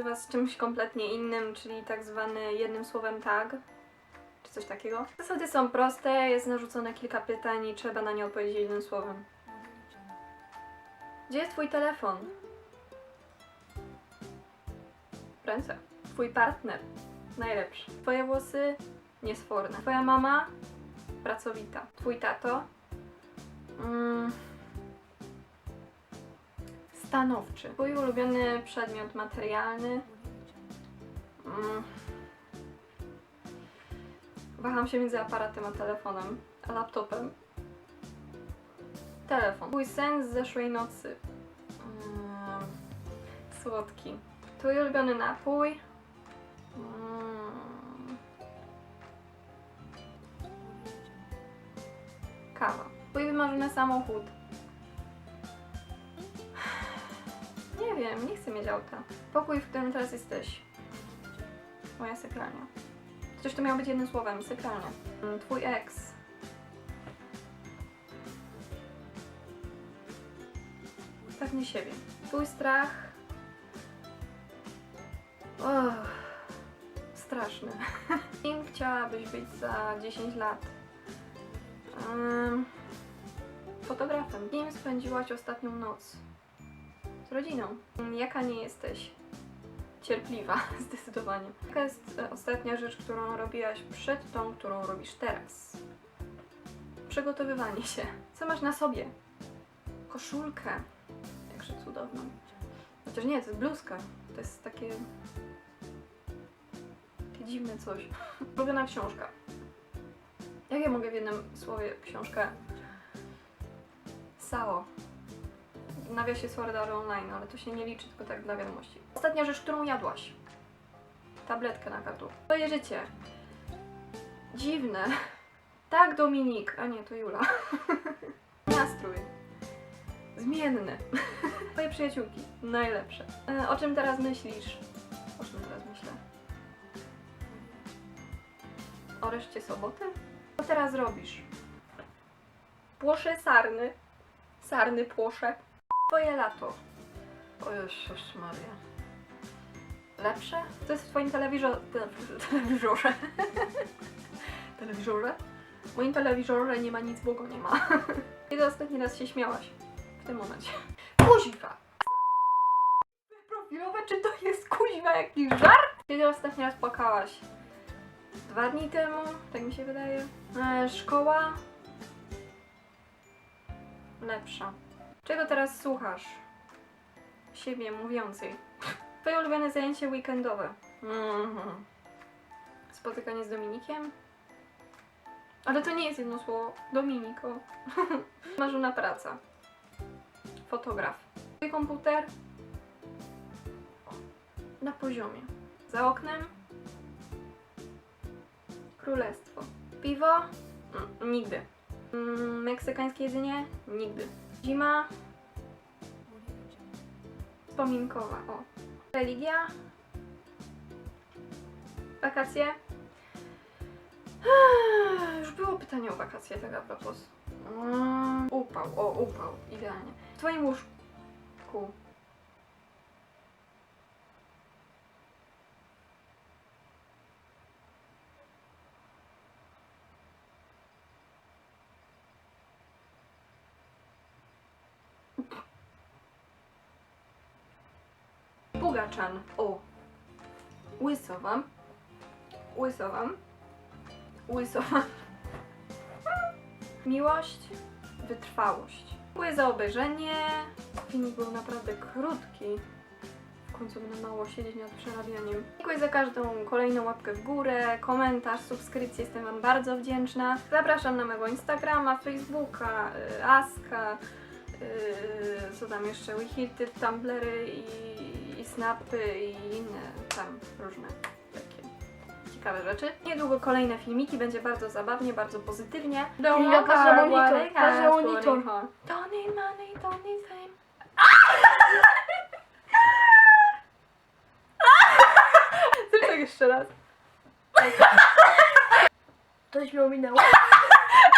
dzisiaj Was z czymś kompletnie innym, czyli tak zwany jednym słowem tag, czy coś takiego. Zasady są proste, jest narzucone kilka pytań i trzeba na nie odpowiedzieć jednym słowem. Gdzie jest Twój telefon? Ręce. Twój partner? Najlepszy. Twoje włosy? Niesforne. Twoja mama? Pracowita. Twój tato? Mm. Stanowczy. Twój ulubiony przedmiot materialny? Mm. Waham się między aparatem a telefonem, a laptopem. Telefon. Twój sen z zeszłej nocy. Słodki. Twój ulubiony napój? Mm. Kawa. Twój wymarzony samochód? Nie wiem, nie chcę mieć auta. Pokój, w którym teraz jesteś. Moja sypialnia. Chociaż to miało być jednym słowem, sypialnia. Mm, Twój ex. Pewnie siebie. Twój strach. Och, straszny. Kim chciałabyś być za 10 lat? Ym, fotografem. Kim spędziłaś ostatnią noc? Z rodziną. Jaka nie jesteś? Cierpliwa, zdecydowanie. Jaka jest e, ostatnia rzecz, którą robiłaś przed tą, którą robisz teraz? Przygotowywanie się. Co masz na sobie? Koszulkę. Jakże cudowną. Chociaż nie, to jest bluzka. To jest takie... Takie dziwne coś. Ulubiona książka. Jak ja mogę w jednym słowie książkę? Sao. W nawiasie Sword Art Online, ale to się nie liczy, tylko tak dla wiadomości. Ostatnia rzecz, którą jadłaś. Tabletkę na gardło. Twoje życie. Dziwne. Tak, Dominik. A nie, to Jula. Nastrój. Zmienny. Twoje przyjaciółki. Najlepsze. E, o czym teraz myślisz? O czym teraz myślę? O reszcie soboty? Co teraz robisz? Płoszę sarny. Sarny płoszę. Twoje lato. O Jezus Maria. Lepsze? Co jest w twoim telewizorze? Te, telewizorze? telewizorze? W moim telewizorze nie ma nic, bo go nie ma. Kiedy ostatni raz się śmiałaś? W tym momencie. Kuźwa! Profilowe, czy to jest kuźwa jakiś żart? Kiedy ostatni raz płakałaś? Dwa dni temu, tak mi się wydaje. E, szkoła? Lepsza. Czego teraz słuchasz? Siebie mówiącej. Twoje ulubione zajęcie weekendowe. Mhm. Spotykanie z Dominikiem? Ale to nie jest jedno słowo. Dominiko. Marzona praca. Fotograf. Twój komputer? Na poziomie. Za oknem? Królestwo. Piwo? Mm, nigdy. Mm, meksykańskie jedzenie? Nigdy. Zima? Wspominkowa, o. Religia? Wakacje? Już było pytanie o wakacje, tak a propos. Mm, upał, o, upał, idealnie. W twoim łóżku. Bugaczan. O. Łysowam. Łysowam. Łysowam. Miłość. Wytrwałość. Dziękuję za obejrzenie. Filmik był naprawdę krótki. W końcu będę mało siedzieć nad przerabianiem. Dziękuję za każdą kolejną łapkę w górę, komentarz, subskrypcję. Jestem Wam bardzo wdzięczna. Zapraszam na mojego Instagrama, Facebooka, y, Aska, y, co tam jeszcze, Wihity, Tumblery i snapy i inne tam różne takie ciekawe rzeczy. Niedługo kolejne filmiki, będzie bardzo zabawnie, bardzo pozytywnie. Don't look. Don't need money, don't need fame. Zrób tak jeszcze raz. Coś mi ominęło.